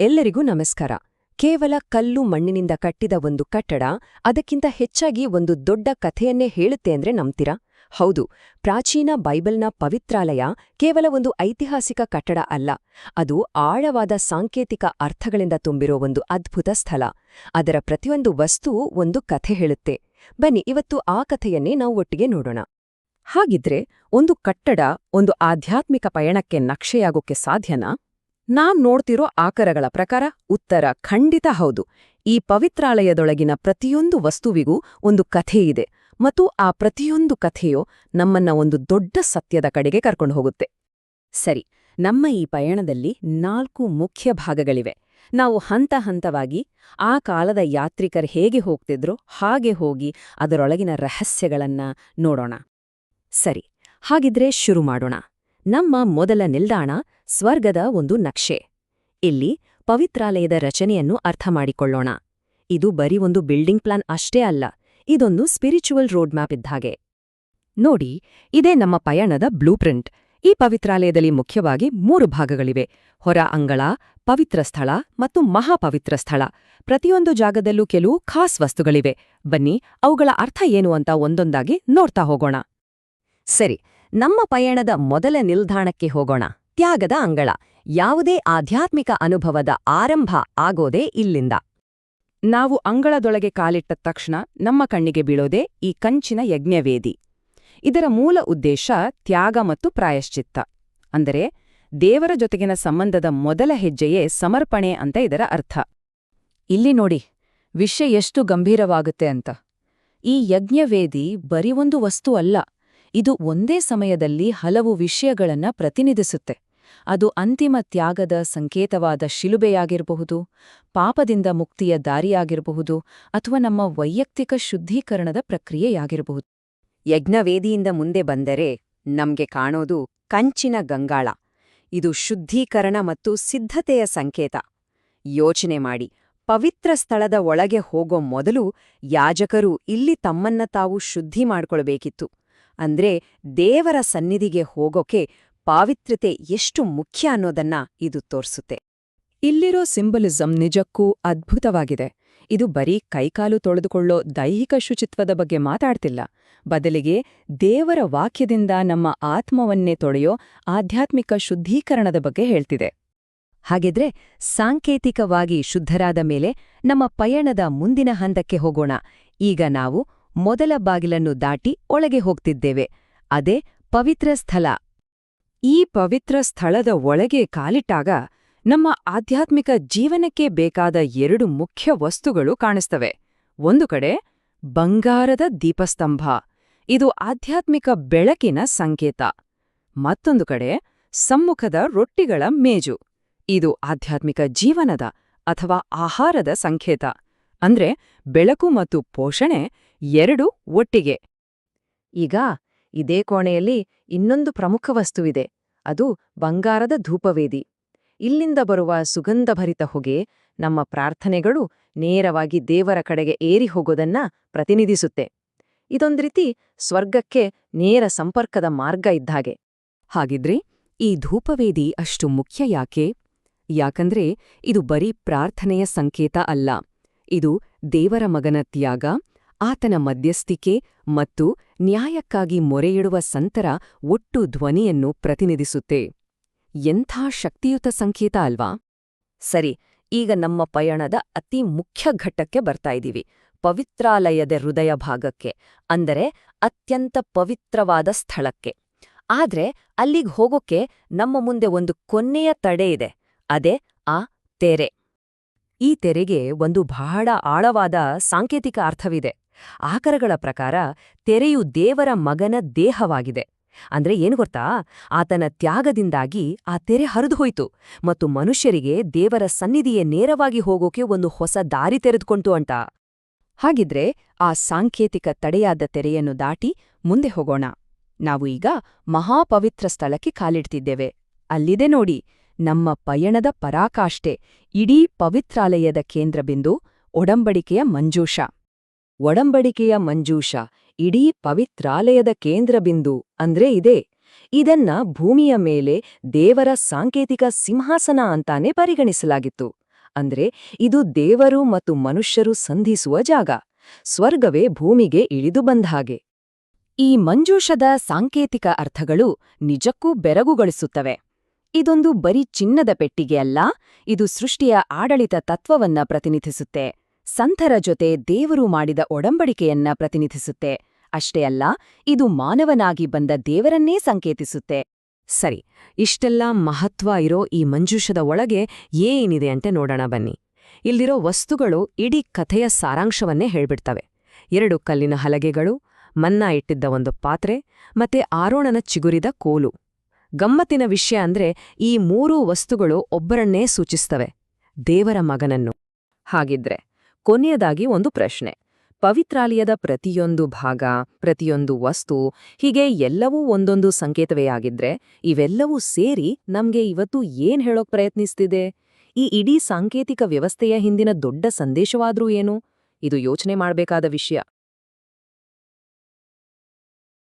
ಎಲ್ಲರಿಗೂ ನಮಸ್ಕಾರ. ಕೇವಲ ಕಲ್ಲು ಮಣ್ಣಿನಿಂದ ಕಟ್ಟಿದ ಒಂದು ಕಟ್ಟಡ, ಅದಕ್ಕಿಂತ ಹೆಚ್ಚಾಗಿ ಒಂದು ದೊಡ್ಡ ಕಥೆಯನ್ನೇ ಹೇಳುತ್ತೆ ಅಂದ್ರೆ ನಂಬ್ತೀರಾ? ಹೌದು, ಪ್ರಾಚೀನ ಬೈಬಲ್ನ ಪವಿತ್ರಾಲಯ ಕೇವಲ ಒಂದು ಐತಿಹಾಸಿಕ ಕಟ್ಟಡ ಅಲ್ಲ, ಅದು ಆಳವಾದ ಸಾಂಕೇತಿಕ ಅರ್ಥಗಳಿಂದ ತುಂಬಿರೋ ಒಂದು ಅದ್ಭುತ ಸ್ಥಳ. ಅದರ ಪ್ರತಿಯೊಂದು ವಸ್ತು ಒಂದು ಕಥೆ ಹೇಳುತ್ತೆ. ಬನ್ನಿ, ಇವತ್ತು ಆ ಕಥೆಯನ್ನೇ ನಾವು ಒಟ್ಟಿಗೆ ನೋಡೋಣ. ಹಾಗಿದ್ರೆ, ಒಂದು ಕಟ್ಟಡ ಒಂದು ಆಧ್ಯಾತ್ಮಿಕ ಪಯಣಕ್ಕೆ ನಕ್ಷೆಯಾಗೋಕ್ಕೆ ಸಾಧ್ಯನಾ? ನಾನ್ ನೋಡ್ತಿರೋ ಆಕರಗಳ ಪ್ರಕಾರ ಉತ್ತರ ಖಂಡಿತ ಹೌದು. ಈ ಪವಿತ್ರಾಲಯದೊಳಗಿನ ಪ್ರತಿಯೊಂದು ವಸ್ತುವಿಗೂ ಒಂದು ಕಥೆಯಿದೆ ಮತ್ತು ಆ ಪ್ರತಿಯೊಂದು ಕಥೆಯು ನಮ್ಮನ್ನ ಒಂದು ದೊಡ್ಡ ಸತ್ಯದ ಕಡೆಗೆ ಕರ್ಕೊಂಡು ಹೋಗುತ್ತೆ. ಸರಿ, ನಮ್ಮ ಈ ಪಯಣದಲ್ಲಿ ನಾಲ್ಕು ಮುಖ್ಯ ಭಾಗಗಳಿವೆ. ನಾವು ಹಂತ ಹಂತವಾಗಿ ಆ ಕಾಲದ ಯಾತ್ರಿಕರು ಹೇಗೆ ಹೋಗ್ತಿದ್ರೋ, ಹಾಗೆ ಹೋಗಿ ಅದರೊಳಗಿನ ರಹಸ್ಯಗಳನ್ನ ನೋಡೋಣ. ಸರಿ, ಹಾಗಿದ್ರೆ ಶುರು ಮಾಡೋಣ. ನಮ್ಮ ಮೊದಲ ನಿಲ್ದಾಣ ಸ್ವರ್ಗದ ಒಂದು ನಕ್ಷೆ. ಇಲ್ಲಿ ಪವಿತ್ರಾಲಯದ ರಚನೆಯನ್ನು ಅರ್ಥ ಮಾಡಿಕೊಳ್ಳೋಣ. ಇದು ಬರೀ ಒಂದು ಬಿಲ್ಡಿಂಗ್ ಪ್ಲಾನ್ ಅಷ್ಟೇ ಅಲ್ಲ, ಇದೊಂದು ಸ್ಪಿರಿಚುವಲ್ ರೋಡ್ ಮ್ಯಾಪ್ ಇದ್ದಾಗೆ ನೋಡಿ, ಇದೇ ನಮ್ಮ ಪಯಣದ ಬ್ಲೂಪ್ರಿಂಟ್. ಈ ಪವಿತ್ರಾಲಯದಲ್ಲಿ ಮುಖ್ಯವಾಗಿ ಮೂರು ಭಾಗಗಳಿವೆ. ಹೊರ ಅಂಗಳ, ಪವಿತ್ರ ಸ್ಥಳ ಮತ್ತು ಮಹಾಪವಿತ್ರ ಸ್ಥಳ. ಪ್ರತಿಯೊಂದು ಜಾಗದಲ್ಲೂ ಕೆಲವು ಖಾಸ್ ವಸ್ತುಗಳಿವೆ. ಬನ್ನಿ, ಅವುಗಳ ಅರ್ಥ ಏನು ಅಂತ ಒಂದೊಂದಾಗಿ ನೋಡ್ತಾ ಹೋಗೋಣ. ಸರಿ ನಮ್ಮ ಪಯಣದ ಮೊದಲ ನಿಲ್ದಾಣಕ್ಕೆ ಹೋಗೋಣ. ತ್ಯಾಗದ ಅಂಗಳ. ಯಾವುದೇ ಆಧ್ಯಾತ್ಮಿಕ ಅನುಭವದ ಆರಂಭ ಆಗೋದೇ ಇಲ್ಲಿಂದ. ನಾವು ಅಂಗಳದೊಳಗೆ ಕಾಲಿಟ್ಟ ತಕ್ಷಣ ನಮ್ಮ ಕಣ್ಣಿಗೆ ಬೀಳೋದೇ ಈ ಕಂಚಿನ ಯಜ್ಞವೇದಿ. ಇದರ ಮೂಲ ಉದ್ದೇಶ ತ್ಯಾಗ ಮತ್ತು ಪ್ರಾಯಶ್ಚಿತ್ತ. ಅಂದರೆ ದೇವರ ಜೊತೆಗಿನ ಸಂಬಂಧದ ಮೊದಲ ಹೆಜ್ಜೆಯೇ ಸಮರ್ಪಣೆ ಅಂತ ಇದರ ಅರ್ಥ. ಇಲ್ಲಿ ನೋಡಿ, ವಿಷಯ ಎಷ್ಟು ಗಂಭೀರವಾಗುತ್ತೆ ಅಂತ. ಈ ಯಜ್ಞವೇದಿ ಬರೀ ಒಂದು ವಸ್ತು ಅಲ್ಲ. ಇದು ಒಂದೇ ಸಮಯದಲ್ಲಿ ಹಲವು ವಿಷಯಗಳನ್ನ ಪ್ರತಿನಿಧಿಸುತ್ತೆ. ಅದು ಅಂತಿಮ ತ್ಯಾಗದ ಸಂಕೇತವಾದ ಶಿಲುಬೆಯಾಗಿರಬಹುದು, ಪಾಪದಿಂದ ಮುಕ್ತಿಯ ದಾರಿಯಾಗಿರಬಹುದು ಅಥವಾ ನಮ್ಮ ವೈಯಕ್ತಿಕ ಶುದ್ಧೀಕರಣದ ಪ್ರಕ್ರಿಯೆಯಾಗಿರಬಹುದು. ಯಜ್ಞವೇದಿಯಿಂದ ಮುಂದೆ ಬಂದರೆ ನಮ್ಗೆ ಕಾಣೋದು ಕಂಚಿನ ಗಂಗಾಳ. ಇದು ಶುದ್ಧೀಕರಣ ಮತ್ತು ಸಿದ್ಧತೆಯ ಸಂಕೇತ. ಯೋಚನೆ ಮಾಡಿ, ಪವಿತ್ರ ಸ್ಥಳದ ಒಳಗೆ ಹೋಗೋ ಮೊದಲು ಯಾಜಕರು ಇಲ್ಲಿ ತಮ್ಮನ್ನ ತಾವು ಶುದ್ಧಿ ಮಾಡ್ಕೊಳ್ಬೇಕಿತ್ತು. ಅಂದ್ರೆ ದೇವರ ಸನ್ನಿಧಿಗೆ ಹೋಗೋಕೆ ಪಾವಿತ್ರ್ಯತೆ ಎಷ್ಟು ಮುಖ್ಯ ಅನ್ನೋದನ್ನ ಇದು ತೋರಿಸುತ್ತೆ. ಇಲ್ಲಿರೋ ಸಿಂಬಲಿಸಂ ನಿಜಕ್ಕೂ ಅದ್ಭುತವಾಗಿದೆ. ಇದು ಬರೀ ಕೈಕಾಲು ತೊಳೆದುಕೊಳ್ಳೋ ದೈಹಿಕ ಶುಚಿತ್ವದ ಬಗ್ಗೆ ಮಾತಾಡ್ತಿಲ್ಲ. ಬದಲಿಗೆ ದೇವರ ವಾಕ್ಯದಿಂದ ನಮ್ಮ ಆತ್ಮವನ್ನೇ ತೊಳೆಯೋ ಆಧ್ಯಾತ್ಮಿಕ ಶುದ್ಧೀಕರಣದ ಬಗ್ಗೆ ಹೇಳ್ತಿದೆ. ಹಾಗಿದ್ರೆ ಸಾಂಕೇತಿಕವಾಗಿ ಶುದ್ಧರಾದ ಮೇಲೆ ನಮ್ಮ ಪಯಣದ ಮುಂದಿನ ಹಂತಕ್ಕೆ ಹೋಗೋಣ. ಈಗ ನಾವು ಮೊದಲ ಬಾಗಿಲನ್ನು ದಾಟಿ ಒಳಗೆ ಹೋಗ್ತಿದ್ದೇವೆ. ಅದೇ ಪವಿತ್ರ ಸ್ಥಳ. ಈ ಪವಿತ್ರ ಸ್ಥಳದ ಒಳಗೆ ಕಾಲಿಟ್ಟಾಗ ನಮ್ಮ ಆಧ್ಯಾತ್ಮಿಕ ಜೀವನಕ್ಕೆ ಬೇಕಾದ ಎರಡು ಮುಖ್ಯ ವಸ್ತುಗಳು ಕಾಣಿಸ್ತವೆ. ಒಂದು ಕಡೆ ಬಂಗಾರದ ದೀಪಸ್ತಂಭ. ಇದು ಆಧ್ಯಾತ್ಮಿಕ ಬೆಳಕಿನ ಸಂಕೇತ. ಮತ್ತೊಂದು ಕಡೆ ಸಮ್ಮುಖದ ರೊಟ್ಟಿಗಳ ಮೇಜು. ಇದು ಆಧ್ಯಾತ್ಮಿಕ ಜೀವನದ ಅಥವಾ ಆಹಾರದ ಸಂಕೇತ. ಅಂದ್ರೆ ಬೆಳಕು ಮತ್ತು ಪೋಷಣೆ ಎರಡು ಒಟ್ಟಿಗೆ. ಈಗ ಇದೇ ಕೋಣೆಯಲ್ಲಿ ಇನ್ನೊಂದು ಪ್ರಮುಖ ವಸ್ತುವಿದೆ. ಅದು ಬಂಗಾರದ ಧೂಪವೇದಿ. ಇಲ್ಲಿಂದ ಬರುವ ಸುಗಂಧಭರಿತ ಹೊಗೆ ನಮ್ಮ ಪ್ರಾರ್ಥನೆಗಳು ನೇರವಾಗಿ ದೇವರ ಕಡೆಗೆ ಏರಿ ಹೋಗೋದನ್ನ ಪ್ರತಿನಿಧಿಸುತ್ತೆ. ಇದೊಂದು ರೀತಿ ಸ್ವರ್ಗಕ್ಕೆ ನೇರ ಸಂಪರ್ಕದ ಮಾರ್ಗ ಇದ್ದಾಗೆ. ಹಾಗಿದ್ರೆ ಈ ಧೂಪವೇದಿ ಅಷ್ಟು ಮುಖ್ಯ ಯಾಕೆ? ಯಾಕಂದ್ರೆ ಇದು ಬರೀ ಪ್ರಾರ್ಥನೆಯ ಸಂಕೇತ ಅಲ್ಲ. ಇದು ದೇವರ ಮಗನ ತ್ಯಾಗ ಆತನ ಮಧ್ಯಸ್ಥಿಕೆ ಮತ್ತು ನ್ಯಾಯಕ್ಕಾಗಿ ಮೊರೆಯಿಡುವ ಸಂತರ ಒಟ್ಟು ಧ್ವನಿಯನ್ನು ಪ್ರತಿನಿಧಿಸುತ್ತೆ. ಎಂಥ ಶಕ್ತಿಯುತ ಸಂಕೇತ ಅಲ್ವಾ? ಸರಿ, ಈಗ ನಮ್ಮ ಪಯಣದ ಅತಿ ಮುಖ್ಯ ಘಟ್ಟಕ್ಕೆ ಬರ್ತಾ ಇದೀವಿ ಪವಿತ್ರಾಲಯದ ಹೃದಯ ಭಾಗಕ್ಕೆ, ಅಂದರೆ ಅತ್ಯಂತ ಪವಿತ್ರವಾದ ಸ್ಥಳಕ್ಕೆ. ಆದ್ರೆ ಅಲ್ಲಿಗ್ ಹೋಗೋಕೆ ನಮ್ಮ ಮುಂದೆ ಒಂದು ಕೊನೆಯ ತಡೆ ಇದೆ, ಅದೇ ಆ ತೆರೆ. ಈ ತೆರೆಗೆ ಒಂದು ಬಹಳ ಆಳವಾದ ಸಾಂಕೇತಿಕ ಅರ್ಥವಿದೆ. ಆಕರಗಳ ಪ್ರಕಾರ ತೆರೆಯು ದೇವರ ಮಗನ ದೇಹವಾಗಿದೆ. ಅಂದ್ರೆ ಏನು ಗೊತ್ತಾ? ಆತನ ತ್ಯಾಗದಿಂದಾಗಿ ಆ ತೆರೆ ಹರಿದು ಹೋಯಿತು ಮತ್ತು ಮನುಷ್ಯರಿಗೆ ದೇವರ ಸನ್ನಿಧಿಯೇ ನೇರವಾಗಿ ಹೋಗೋಕೆ ಒಂದು ಹೊಸ ದಾರಿ ತೆರೆದುಕೊಂತು ಅಂತ. ಹಾಗಿದ್ರೆ ಆ ಸಾಂಕೇತಿಕ ತಡೆಯಾದ ತೆರೆಯನ್ನು ದಾಟಿ ಮುಂದೆ ಹೋಗೋಣ. ನಾವು ಈಗ ಮಹಾಪವಿತ್ರ ಸ್ಥಳಕ್ಕೆ ಕಾಲಿಡ್ತಿದ್ದೇವೆ. ಅಲ್ಲಿದೆ ನೋಡಿ, ನಮ್ಮ ಪಯಣದ ಪರಾಕಾಷ್ಠೆ, ಇಡೀ ಪವಿತ್ರಾಲಯದ ಕೇಂದ್ರಬಿಂದು ಒಡಂಬಡಿಕೆಯ ಮಂಜೂಷ. ಒಡಂಬಡಿಕೆಯ ಮಂಜೂಷ, ಇಡೀ ಪವಿತ್ರಾಲಯದ ಕೇಂದ್ರಬಿಂದು ಅಂದ್ರೆ ಇದೆ. ಇದನ್ನ ಭೂಮಿಯ ಮೇಲೆ ದೇವರ ಸಾಂಕೇತಿಕ ಸಿಂಹಾಸನ ಅಂತಾನೆ ಪರಿಗಣಿಸಲಾಗಿತ್ತು. ಅಂದ್ರೆ ಇದು ದೇವರು ಮತ್ತು ಮನುಷ್ಯರು ಸಂಧಿಸುವ ಜಾಗ. ಸ್ವರ್ಗವೇ ಭೂಮಿಗೆ ಇಳಿದು ಬಂದ ಹಾಗೆ. ಈ ಮಂಜೂಷದ ಸಾಂಕೇತಿಕ ಅರ್ಥಗಳು ನಿಜಕ್ಕೂ ಬೆರಗುಗೊಳಿಸುತ್ತವೆ. ಇದೊಂದು ಬರೀ ಚಿನ್ನದ ಪೆಟ್ಟಿಗೆ ಅಲ್ಲ ಇದು ಸೃಷ್ಟಿಯ ಆಡಳಿತ ತತ್ವವನ್ನ ಪ್ರತಿನಿಧಿಸುತ್ತೆ. ಸಂತರ ಜೊತೆ ದೇವರು ಮಾಡಿದ ಒಡಂಬಡಿಕೆಯನ್ನ ಪ್ರತಿನಿಧಿಸುತ್ತೆ. ಅಷ್ಟೇ ಅಲ್ಲ, ಇದು ಮಾನವನಾಗಿ ಬಂದ ದೇವರನ್ನೇ ಸಂಕೇತಿಸುತ್ತೆ. ಸರಿ, ಇಷ್ಟೆಲ್ಲ ಮಹತ್ವ ಇರೋ ಈ ಮಂಜೂಷದ ಒಳಗೆ ಏನಿದೆ ಅಂತ ನೋಡೋಣ ಬನ್ನಿ. ಇಲ್ಲಿರೋ ವಸ್ತುಗಳು ಇಡೀ ಕಥೆಯ ಸಾರಾಂಶವನ್ನೇ ಹೇಳ್ಬಿಡ್ತವೆ. ಎರಡು ಕಲ್ಲಿನ ಹಲಗೆಗಳು, ಮನ್ನಾ ಇಟ್ಟಿದ್ದ ಒಂದು ಪಾತ್ರೆ, ಮತ್ತೆ ಆರೋಣನ ಚಿಗುರಿದ ಕೋಲು. ಗಮ್ಮತ್ತಿನ ವಿಷಯ ಅಂದ್ರೆ ಈ ಮೂರೂ ವಸ್ತುಗಳು ಒಬ್ಬರನ್ನೇ ಸೂಚಿಸ್ತವೆ, ದೇವರ ಮಗನನ್ನು. ಹಾಗಿದ್ರೆ ಕೊನೆಯದಾಗಿ ಒಂದು ಪ್ರಶ್ನೆ. ಪವಿತ್ರಾಲಯದ ಪ್ರತಿಯೊಂದು ಭಾಗ, ಪ್ರತಿಯೊಂದು ವಸ್ತು, ಹೀಗೆ ಎಲ್ಲವೂ ಒಂದೊಂದು ಸಂಕೇತವೇ ಆಗಿದ್ರೆ, ಇವೆಲ್ಲವೂ ಸೇರಿ ನಮ್ಗೆ ಇವತ್ತು ಏನ್ ಹೇಳೋಕ್ ಪ್ರಯತ್ನಿಸ್ತಿದೆ? ಈ ಇಡೀ ಸಾಂಕೇತಿಕ ವ್ಯವಸ್ಥೆಯ ಹಿಂದಿನ ದೊಡ್ಡ ಸಂದೇಶವಾದ್ರೂ ಏನು? ಇದು ಯೋಚನೆ ಮಾಡಬೇಕಾದ ವಿಷಯ.